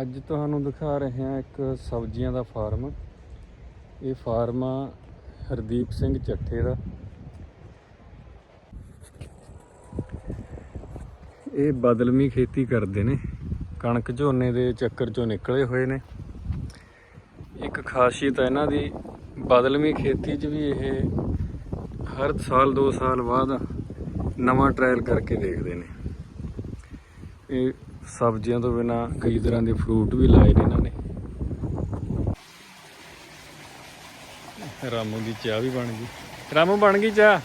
ਅੱਜ ਤੁਹਾਨੂੰ ਦਿਖਾ ਰਹੇ ਹਾਂ ਇੱਕ ਸਬਜ਼ੀਆਂ ਦਾ ਫਾਰਮ। ਇਹ ਫਾਰਮ ਆ ਹਰਦੀਪ ਸਿੰਘ ਚੱਠੇ ਦਾ। ਇਹ ਬਦਲਮੀ ਖੇਤੀ ਕਰਦੇ ਨੇ। ਕਣਕ ਝੋਨੇ ਦੇ ਚੱਕਰ ਚੋਂ ਨਿਕਲੇ ਹੋਏ ਨੇ। ਇੱਕ ਖਾਸੀਅਤ ਹੈ ਇਹਨਾਂ ਦੀ, ਬਦਲਮੀ ਖੇਤੀ 'ਚ ਵੀ ਇਹ ਹਰ ਸਾਲ 2 ਸਾਲ ਬਾਅਦ ਨਵਾਂ ਟ੍ਰਾਇਲ ਕਰਕੇ ਦੇਖਦੇ ਨੇ। ਇਹ ਸਬਜ਼ੀਆਂ ਤੋਂ ਬਿਨਾ ਕਈ ਤਰ੍ਹਾਂ ਦੇ ਫਰੂਟ ਵੀ ਲਾਏ ਨੇ ਇਹਨਾਂ ਨੇ। ਰਾਮੂ ਦੀ ਚਾਹ ਵੀ ਬਣ ਗਈ। ਰਾਮੂ, ਬਣ ਗਈ ਚਾਹ?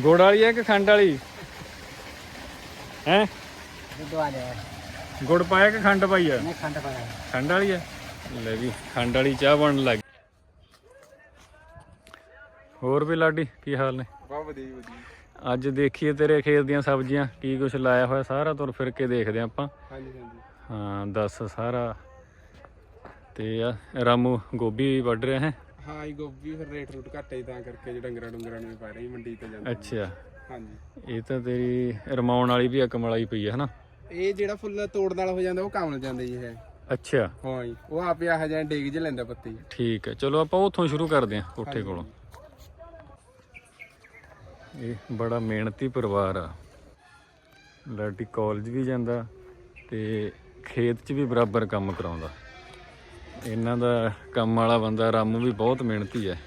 ਗੁੜ ਵਾਲੀ ਹੈ ਕਿ ਖੰਡ ਵਾਲੀ? ਹੈ? ਗੁੜ ਪਾਇਆ ਕਿ ਖੰਡ ਪਾਈ ਆ? ਨੇ ਖੰਡ ਪਾਇਆ ਖੰਡ ਵਾਲੀ ਹੈ ਲੈ ਵੀ, ਖੰਡ ਵਾਲੀ ਚਾਹ ਬਣਨ ਲੱਗ ਗਈ। ਹੋਰ ਵੀ ਲਾਡੀ, ਕੀ ਹਾਲ ਨੇ? ਬਹੁਤ ਵਧੀਆ ਵਧੀਆ। ਅੱਜ ਦੇਖੀਏ ਤੇਰੇ ਖੇਤ ਦੀਆਂ ਸਬਜ਼ੀਆਂ ਕੀ ਕੁਛ ਲਾਇਆ ਹੋਇਆ ਸਾਰਾ ਤੁਰ ਫਿਰ ਕੇ ਦੇਖਦੇ ਆਪਾਂ। ਹਾਂਜੀ ਹਾਂਜੀ। ਹਾਂ ਦੱਸ ਸਾਰਾ। ਤੇ ਆ ਰਾਮੂ ਗੋਭੀ ਵੱਢ ਰਿਹਾ ਹੈ? ਹਾਂ ਇਹ ਗੋਭੀ ਫਿਰ ਰੇਟ ਰੂਟ ਘੱਟ ਹੈ ਤਾਂ ਕਰਕੇ ਜੇ ਡੰਗਰਾਂ ਡੰਗਰਾਂ ਨੂੰ ਵੀ ਪਾ ਰਹੀ ਮੰਡੀ ਤੇ ਜਾਂਦੇ ਅੱਛਾ। ਹਾਂਜੀ। ਇਹ ਤਾਂ ਤੇਰੀ ਰਮਾਉਣ ਵਾਲੀ ਵੀ ਆ ਕਮਲਾਈ ਪਈ ਹੈ ਹਨਾ? ਇਹ ਜਿਹੜਾ ਫੁੱਲ ਤੋੜਨ ਵਾਲਾ ਹੋ ਜਾਂਦਾ ਉਹ ਕਮਲ ਜਾਂਦਾ ਜੀ ਇਹ। ਅੱਛਾ। ਹਾਂ ਜੀ ਉਹ ਆਪੇ ਆਹ ਜਾਂ ਡੇਗ ਜ ਲੈਂਦਾ ਪੱਤੇ ਜੀ। ਠੀਕ ਹੈ ਚਲੋ ਆਪਾਂ ਉੱਥੋਂ ਸ਼ੁਰੂ ਕਰਦੇ ਹਾਂ ਕੋਠੇ ਕੋਲੋਂ। ਇਹ ਬੜਾ ਮਿਹਨਤੀ ਪਰਿਵਾਰ ਆ। ਲਾਡੀ ਕਾਲਜ ਵੀ ਜਾਂਦਾ ਤੇ ਖੇਤ 'ਚ ਵੀ ਬਰਾਬਰ ਕੰਮ ਕਰਾਉਂਦਾ। ਇਹਨਾਂ ਦਾ ਕੰਮ ਵਾਲਾ ਬੰਦਾ ਰਾਮੂ ਵੀ ਬਹੁਤ ਮਿਹਨਤੀ ਹੈ।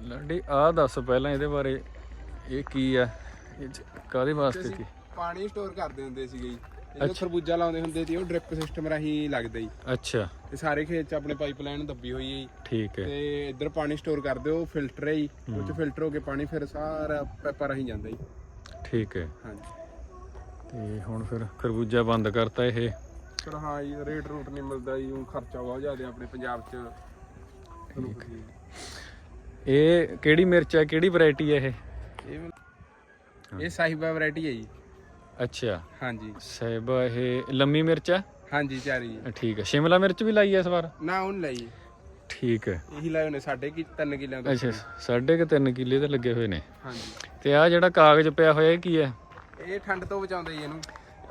ਲਾਡੀ ਆ ਦੱਸ ਪਹਿਲਾਂ ਇਹਦੇ ਬਾਰੇ ਇਹ ਕੀ ਆ? ਇਹ 'ਚ ਕਾਹਦੇ ਵਾਸਤੇ ਸੀ? ਪਾਣੀ ਸਟੋਰ ਕਰਦੇ ਹੁੰਦੇ ਸੀਗੇ ਜੀ। ਜਦੋਂ ਖਰਬੂਜਾ ਲਾਉਂਦੇ ਹੁੰਦੇ ਸੀ ਉਹ ਡ੍ਰਿਪ ਸਿਸਟਮ ਰਾਹੀਂ ਲੱਗਦਾ ਜੀ ਅੱਛਾ। ਤੇ ਸਾਰੇ ਖੇਤ 'ਚ ਆਪਣੇ ਪਾਈਪਲਾਈਨ ਦੱਬੀ ਹੋਈ ਹੈ ਜੀ। ਠੀਕ ਹੈ। ਤੇ ਇੱਧਰ ਪਾਣੀ ਸਟੋਰ ਕਰਦੇ ਉਹ ਫਿਲਟਰ ਹੈ ਜੀ। ਉਹ 'ਚ ਫਿਲਟਰ ਹੋ ਕੇ ਪਾਣੀ ਫਿਰ ਸਾਰਾ ਪੈਪਾਂ ਰਾਹੀਂ ਜਾਂਦਾ ਜੀ। ਠੀਕ ਹੈ। ਹਾਂਜੀ। ਤੇ ਹੁਣ ਫਿਰ ਖਰਬੂਜਾ ਬੰਦ ਕਰਤਾ ਇਹ। ਪਰ ਹਾਂ ਜੀ ਰੇਟ ਰੂਟ ਨਹੀਂ ਮਿਲਦਾ ਜੀ ਉਹ ਖਰਚਾ ਬਹੁਤ ਜ਼ਿਆਦਾ ਆਪਣੇ ਪੰਜਾਬ 'ਚ। ਤੁਹਾਨੂੰ ਪਤਾ ਹੀ। ਹੈ। ਇਹ ਕਿਹੜੀ ਮਿਰਚ ਹੈ ਕਿਹੜੀ ਵੈਰਾਈਟੀ ਹੈ ਇਹ? ਇਹ ਸਾਹਿਬਾ ਵੈਰਾਈਟੀ ਹੈ ਜੀ। ਅੱਛਾ। ਹਾਂਜੀ। ਸਹਿਬਾ ਇਹ ਲੰਮੀ ਮਿਰਚ ਹੈ ਹਾਂਜੀ ਚਾਰੀ ਠੀਕ ਹੈ ਸ਼ਿਮਲਾ ਮਿਰਚ ਵੀ ਲਾਈ ਹੈ ਇਸ ਵਾਰ? ਨਾ ਉਹਨ ਲਈ। ਠੀਕ ਹੈ ਇਹੀ ਲਾਏ ਨੇ ਸਾਡੇ ਕੀ 3 ਕਿੱਲਿਆਂ ਤੋਂ ਅੱਛਾ ਸਾਢੇ ਕੁ ਤਿੰਨ ਕਿੱਲੇ ਤੇ ਲੱਗੇ ਹੋਏ ਨੇ। ਹਾਂਜੀ। ਤੇ ਆ ਜਿਹੜਾ ਕਾਗਜ਼ ਪਿਆ ਹੋਇਆ ਇਹ ਕੀ ਹੈ ਇਹ ਠੰਡ ਤੋਂ ਬਚਾਉਂਦਾ ਜੀ ਇਹਨੂੰ।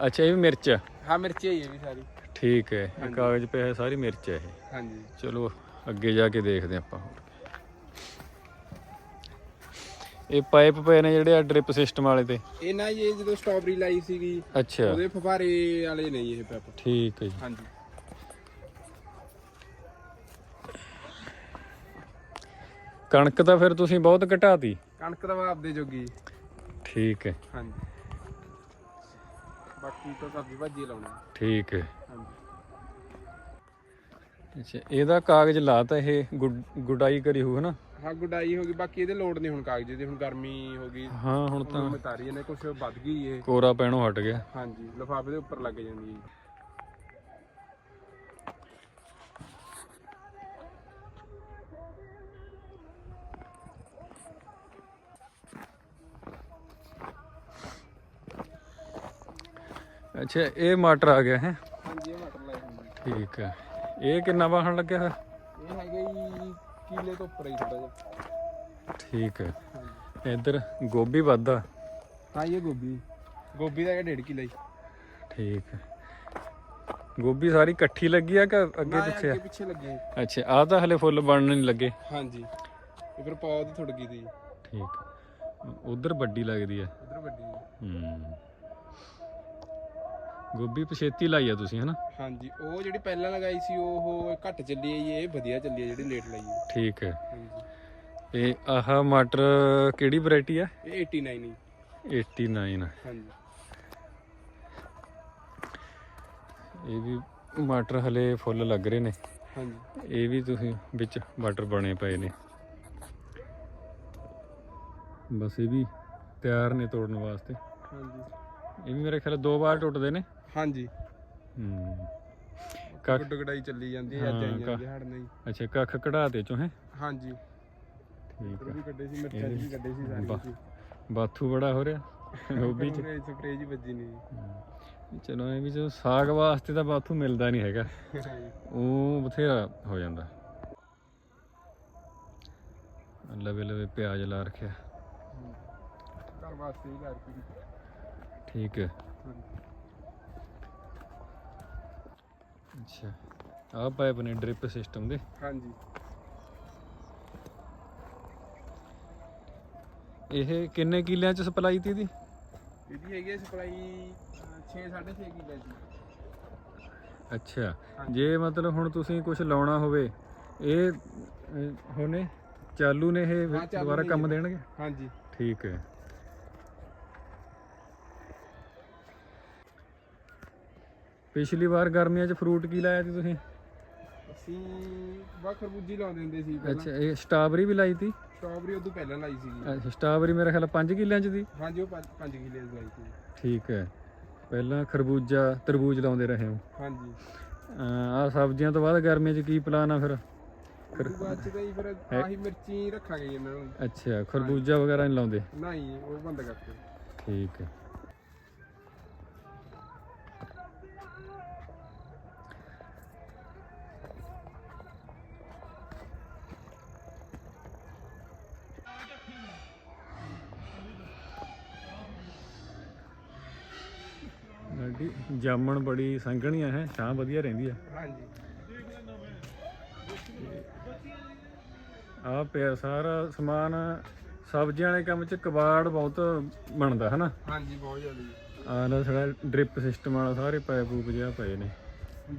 ਅੱਛਾ ਇਹ ਵੀ ਮਿਰਚ ਹੈ ਹਾਂ ਮਿਰਚੀ ਹੈ ਇਹ ਵੀ ਸਾਰੀ। ਠੀਕ ਹੈ ਇਹ ਕਾਗਜ਼ ਪਿਆ ਹੈ ਸਾਰੀ ਮਿਰਚ ਹੈ ਇਹ। ਹਾਂਜੀ। ਚਲੋ ਅੱਗੇ ਜਾ ਕੇ ਦੇਖਦੇ ਆਪਾਂ ਹੋਰ। ਇਹ ਪਾਈਪ ਪਏ ਨੇ ਜਿਹੜੇ ਆ ਡ੍ਰਿਪ ਸਿਸਟਮ ਵਾਲੇ ਤੇ। ਇਹ ਨਾ ਇਹ ਜਦੋਂ ਸਟ੍ਰਾਬੇਰੀ ਲਾਈ ਸੀਗੀ ਅੱਛਾ। ਉਹਦੇ ਫੁਫਾਰੇ ਵਾਲੇ ਨੇ ਜੀ ਇਹ ਪੈਪ ਠੀਕ ਹੈ ਜੀ। ਹਾਂਜੀ। ਕਣਕ ਤਾਂ ਫਿਰ ਤੁਸੀਂ ਬਹੁਤ ਘਟਾਤੀ। ਕਣਕ ਦਾ ਭਾਵ ਦੇ ਜੋਗੀ। ਠੀਕ ਹੈ। ਹਾਂਜੀ। ਬਾਕੀ ਤਾਂ ਸਬਜ਼ੀ ਭਾਜੀ ਲਾਉਣਾ। ਠੀਕ ਹੈ। ਹਾਂਜੀ। ਅੱਛਾ ਇਹਦਾ ਕਾਗਜ਼ ਲਾਤਾ ਇਹ ਗੁਡ- ਗੁਡਾਈ ਕਰੀ ਹੋਊ ਹਨਾ? ਹਾਂ ਗੁਡਾਈ ਹੋ ਗਈ ਬਾਕੀ ਇਹਦੇ ਲੋਡ ਨਹੀਂ ਹੁਣ ਕਾਗਜ਼ ਦੀ ਹੁਣ ਗਰਮੀ ਹੋ ਗਈ। ਹਾਂ ਹੁਣ ਤਾਂ ਹੁਣ ਮਤਾਰੀ ਇਹਨੇ ਕੁਝ ਵੱਧ ਗਈ ਇਹ ਕੋਰਾ ਪੈਣੋਂ ਹਟ ਗਿਆ। ਹਾਂਜੀ ਲਿਫਾਫੇ ਦੇ ਉੱਪਰ ਲੱਗ ਜਾਂਦੀ ਹੈ ਅੱਛਾ ਇਹ ਮਟਰ ਆ ਗਿਆ ਹੈ? ਹਾਂਜੀ ਇਹ ਮਟਰ ਲਾਏ ਹੁੰਦੇ ਠੀਕ ਹੈ ਇਹ ਕਿੰਨਾ ਵਾਹਣ ਲੱਗਿਆ ਹੋਇਆ? ਇਹ ਹੈਗਾ ਜੀ ਕਿਲੇ ਤੋਂ ਉੱਪਰ ਹੀ ਥੋੜਾ ਜਿਹਾ। ਠੀਕ ਹੈ। ਇੱਧਰ ਗੋਭੀ ਵੱਧਾ ਹਾਂ ਇਹ ਗੋਭੀ। ਗੋਭੀ ਦਾ ਹੈਗਾ 1.5 ਕਿਲਾ ਜੀ। ਠੀਕ ਹੈ। ਗੋਭੀ ਸਾਰੀ ਇਕੱਠੀ ਲੱਗੀ ਆ ਕਿ ਅੱਗੇ ਨਾ, ਇਹ ਪਿੱਛੇ ਆ? ਅੱਗੇ ਪਿੱਛੇ ਲੱਗੇ ਅੱਛਾ ਆ ਤਾਂ ਹਲੇ ਫੁੱਲ ਬਣਨ ਨਹੀਂ ਲੱਗੇ। ਹਾਂਜੀ। ਇਹ ਫਿਰ ਪੌਦ ਥੁੜ ਗਈ ਦੀ ਠੀਕ। ਉਧਰ ਵੱਡੀ ਲੱਗਦੀ ਹੈ ਉਧਰ ਵੱਡੀ। ਹੂੰ। ਗੋਭੀ ਪਛੇਤੀ ਲਾਈ ਆ ਤੁਸੀਂ ਹਨਾ? ਹਾਂਜੀ ਉਹ ਜਿਹੜੀ ਪਹਿਲਾਂ ਲਗਾਈ ਸੀ ਉਹ ਘੱਟ ਚੱਲੀ ਹੈ ਇਹ ਵਧੀਆ ਚੱਲੀ ਹੈ ਜਿਹੜੀ ਲੇਟ ਲਾਈ ਹੈ ਠੀਕ ਹੈ। ਹਾਂਜੀ। ਇਹ ਆਹ ਮਟਰ ਕਿਹੜੀ ਵੈਰਾਈਟੀ ਆ? ਇਹ 89 ਹੀ 89 ਹਾਂਜੀ। ਇਹ ਵੀ ਮਟਰ ਹਲੇ ਫੁੱਲ ਲੱਗ ਰਹੇ ਨੇ। ਹਾਂਜੀ। ਇਹ ਵੀ ਤੁਸੀਂ ਵਿੱਚ ਮਟਰ ਬਣੇ ਪਏ ਨੇ। ਬਸ ਇਹ ਵੀ ਤਿਆਰ ਨੇ ਤੋੜਨ ਵਾਸਤੇ। ਹਾਂਜੀ। ਇਹ ਵੀ ਮੇਰੇ ਖਿਆਲ ਦੋ ਵਾਰ ਟੁੱਟਦੇ ਨੇ। ਹਾਂਜੀ। ਹੂੰ। ਕੱਖ ਗੁੱਡ ਗੜਾਈ ਚੱਲੀ ਜਾਂਦੀ ਹੈ ਅੱਜ ਹਾਂ, ਆਈ ਕ- ਜਾਂਦੀ ਹੜ ਨਹੀਂ। ਅੱਛਾ ਕੱਖ ਕਢਾ ਦੇ ਚੋਂ ਹੈ? ਹਾਂਜੀ। ਠੀਕ ਉਹ ਆ। ਵੀ ਕੱਢੇ ਸੀ ਮਿਰਚਾਂ ਵੀ ਕੱਢੇ ਸੀ ਸਾਰੀ ਵਾਹ। ਬਾਥੂ ਬੜਾ ਹੋ ਰਿਹਾ ਗੋਭੀ ਚ ਸਪਰੇਅ ਜੀ ਵੱਜੀ ਨਹੀਂ। ਚਲੋ ਇਹ ਵੀ ਜੋ ਸਾਗ ਵਾਸਤੇ ਤਾਂ ਬਾਥੂ ਮਿਲਦਾ ਨਹੀਂ ਹੈਗਾ। ਉਹ ਬਥੇਰਾ ਹੋ ਜਾਂਦਾ। ਲਵੇ ਲਵੇ ਪਿਆਜ਼ ਲਾ ਰੱਖਿਆ। ਘਰ ਵਾਸਤੇ ਹੀ ਲੈ ਕੇ ਠੀਕ ਹੈ। ਅੱਛਾ। ਆਹ ਪਾਈਪ ਨੇ ਡ੍ਰਿਪ ਸਿਸਟਮ ਦੇ। ਹਾਂਜੀ। ਇਹ ਕਿੰਨੇ ਕਿੱਲਿਆਂ ਚ ਸਪਲਾਈ ਤੀ ਦੀ ਇਹਦੀ ਹੈਗੀ ਸਪਲਾਈ 6 6.5 ਕਿਲੋ ਦੀ। ਅੱਛਾ। ਜੇ ਮਤਲਬ ਹੁਣ ਤੁਸੀਂ ਕੁਝ ਲਾਉਣਾ ਹੋਵੇ ਇਹ ਹੁਣੇ ਚਾਲੂ ਨੇ ਇਹ ਦੁਬਾਰਾ ਕੰਮ। ਦੇਣਗੇ? ਹਾਂਜੀ। ਠੀਕ ਹੈ। ਪਿਛਲੀ ਵਾਰ ਗਰਮੀਆਂ 'ਚ ਫਰੂਟ ਕੀ ਲਾਇਆ ਸੀ ਤੁਸੀਂ? ਅਸੀਂ ਬਾ ਖਰਬੂਜੀ ਲਾਉਂਦੇ ਹੁੰਦੇ ਸੀ ਪਹਿਲਾਂ। ਅੱਛਾ ਇਹ ਸਟ੍ਰਾਬੇਰੀ ਵੀ ਲਾਈ ਤੀ? ਸਟ੍ਰਾਬੇਰੀ ਉਦੋਂ ਪਹਿਲਾਂ ਲਾਈ ਸੀਗੀ। ਅੱਛਾ ਸਟ੍ਰਾਬੇਰੀ ਮੇਰੇ ਖਿਆਲ 5 ਕਿੱਲਿਆਂ 'ਚ ਦੀ? ਹਾਂਜੀ ਉਹ 5 ਕਿਲੇ ਲਾਈ ਸੀ। ਠੀਕ ਹੈ। ਪਹਿਲਾਂ ਖਰਬੂਜਾ ਤਰਬੂਜ ਲਾਉਂਦੇ ਰਹੇ ਹੋ। ਹਾਂਜੀ। ਆ ਸਬਜ਼ੀਆਂ ਤੋਂ ਬਾਅਦ ਗਰਮੀਆਂ 'ਚ ਕੀ ਪਲਾਨ ਆ ਫਿਰ? ਉਸ ਤੋਂ ਬਾਅਦ ਚ ਤਾਂ ਜੀ ਫਿਰ ਆਹੀ ਮਿਰਚੀ ਰੱਖਾਂਗੇ ਜੀ ਇਹਨਾਂ ਨੂੰ। ਅੱਛਾ ਖਰਬੂਜਾ ਵਗੈਰਾ ਨਹੀਂ ਲਾਉਂਦੇ? ਨਹੀਂ ਉਹ ਬੰਦ ਕਰਤੇ ਠੀਕ ਹੈ। ਜਾਮਣ ਬੜੀ ਸੰਘਣੀਆਂ ਹੈ ਛਾਂ ਵਧੀਆ ਰਹਿੰਦੀ ਆ। ਹਾਂਜੀ। ਆ ਪਿਆ ਸਾਰਾ ਸਮਾਨ ਸਬਜ਼ੀਆਂ ਵਾਲੇ ਕੰਮ ਚ ਕਬਾੜ ਬਹੁਤ ਬਣਦਾ ਹਨਾ? ਹਾਂਜੀ ਬਹੁਤ ਜ਼ਿਆਦਾ। ਆ ਨਾ ਸਾਡਾ ਡ੍ਰਿਪ ਸਿਸਟਮ ਵਾਲਾ ਸਾਰੇ ਪਾਈਪ ਪੂਪ ਜਿਹਾ ਪਏ ਨੇ।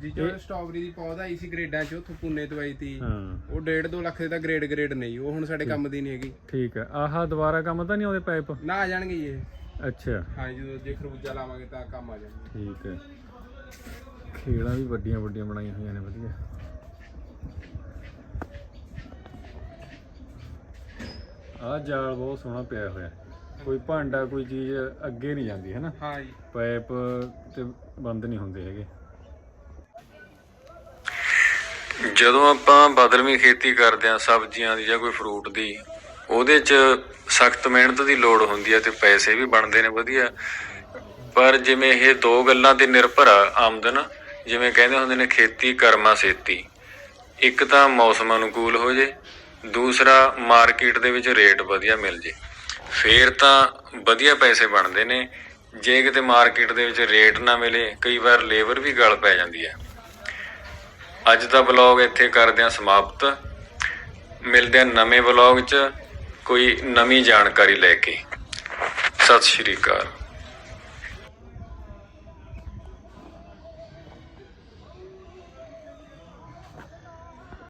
ਜੀ ਜੋ ਸਟ੍ਰਾਬੇਰੀ ਦੀ ਪੌਦਾ ਆਈ ਸੀ ਗ੍ਰੇਡਾਂ ਚ ਉੱਥੋਂ ਪੁੰਨੇ ਤੋਂ ਆਈ ਹਾਂ। ਉਹ 1.5 2 ਲੱਖ ਦੇ ਤਾਂ ਗ੍ਰੇਡ ਗ੍ਰੇਡ ਨਹੀਂ ਉਹ ਹੁਣ ਸਾਡੇ ਕੰਮ ਦੀ ਨਹੀਂ ਹੈਗੀ। ਠੀਕ ਹੈ ਆਹ ਦੁਬਾਰਾ ਕੰਮ ਤਾਂ ਨਹੀਂ ਆਉਂਦੇ ਪਾਈਪ ਨਾ ਆ ਜਾਣਗੇ ਇਹ। ਅੱਛਾ। ਹਾਂ ਜਦੋਂ ਜੇ ਖਰਬੂਜਾ ਲਾਵਾਂਗੇ ਤਾਂ ਕੰਮ ਆ ਜਾਣਗੇ ਠੀਕ ਹੈ। ਖੇਲਾਂ ਵੀ ਵੱਡੀਆਂ ਵੱਡੀਆਂ ਬਣਾਈਆਂ ਹੋਈਆਂ ਨੇ ਵਧੀਆ। ਆਹ ਜਾਲ ਬਹੁਤ ਸੋਹਣਾ ਪਿਆ ਹੋਇਆ। ਕੋਈ ਭਾਂਡਾ ਕੋਈ ਚੀਜ਼ ਅੱਗੇ ਨਹੀਂ ਜਾਂਦੀ ਹੈ ਨਾ? ਹਾਂ ਜੀ। ਪਾਈਪ ਤੇ ਬੰਦ ਨਹੀਂ ਹੁੰਦੇ ਹੈਗੇ। ਜਦੋਂ ਆਪਾਂ ਬਦਲਵੀਂ ਖੇਤੀ ਕਰਦੇ ਆ ਸਬਜ਼ੀਆਂ ਦੀ ਜਾਂ ਕੋਈ ਫਰੂਟ ਦੀ ਉਹਦੇ 'ਚ ਸਖਤ ਮਿਹਨਤ ਦੀ ਲੋੜ ਹੁੰਦੀ ਹੈ ਤੇ ਪੈਸੇ ਵੀ ਬਣਦੇ ਨੇ ਵਧੀਆ। ਪਰ ਜਿਵੇਂ ਇਹ ਦੋ ਗੱਲਾਂ ਤੇ ਨਿਰਭਰ ਆ ਆਮਦਨ, ਜਿਵੇਂ ਕਹਿੰਦੇ ਹੁੰਦੇ ਨੇ ਖੇਤੀ, ਕਰਮਾ, ਸੇਤੀ। ਇੱਕ ਤਾਂ ਮੌਸਮ ਅਨੁਕੂਲ ਹੋ ਜੇ, ਦੂਸਰਾ ਮਾਰਕੀਟ ਦੇ ਵਿੱਚ ਰੇਟ ਵਧੀਆ ਮਿਲ ਜੇ। ਫੇਰ ਤਾਂ ਵਧੀਆ ਪੈਸੇ ਬਣਦੇ ਨੇ, ਜੇ ਕਿਤੇ ਮਾਰਕੀਟ ਦੇ ਵਿੱਚ ਰੇਟ ਨਾ ਮਿਲੇ, ਕਈ ਵਾਰ ਲੇਬਰ ਵੀ ਗਲ ਪੈ ਜਾਂਦੀ ਹੈ ਅੱਜ ਦਾ ਵਲੌਗ ਇੱਥੇ ਕਰਦੇ ਹਾਂ ਸਮਾਪਤ। ਮਿਲਦੇ ਹਾਂ ਨਵੇਂ ਵਲੌਗ 'ਚ। ਕੋਈ ਨਵੀਂ ਜਾਣਕਾਰੀ ਲੈ ਕੇ। ਸਤਿ ਸ਼੍ਰੀ ਅਕਾਲ।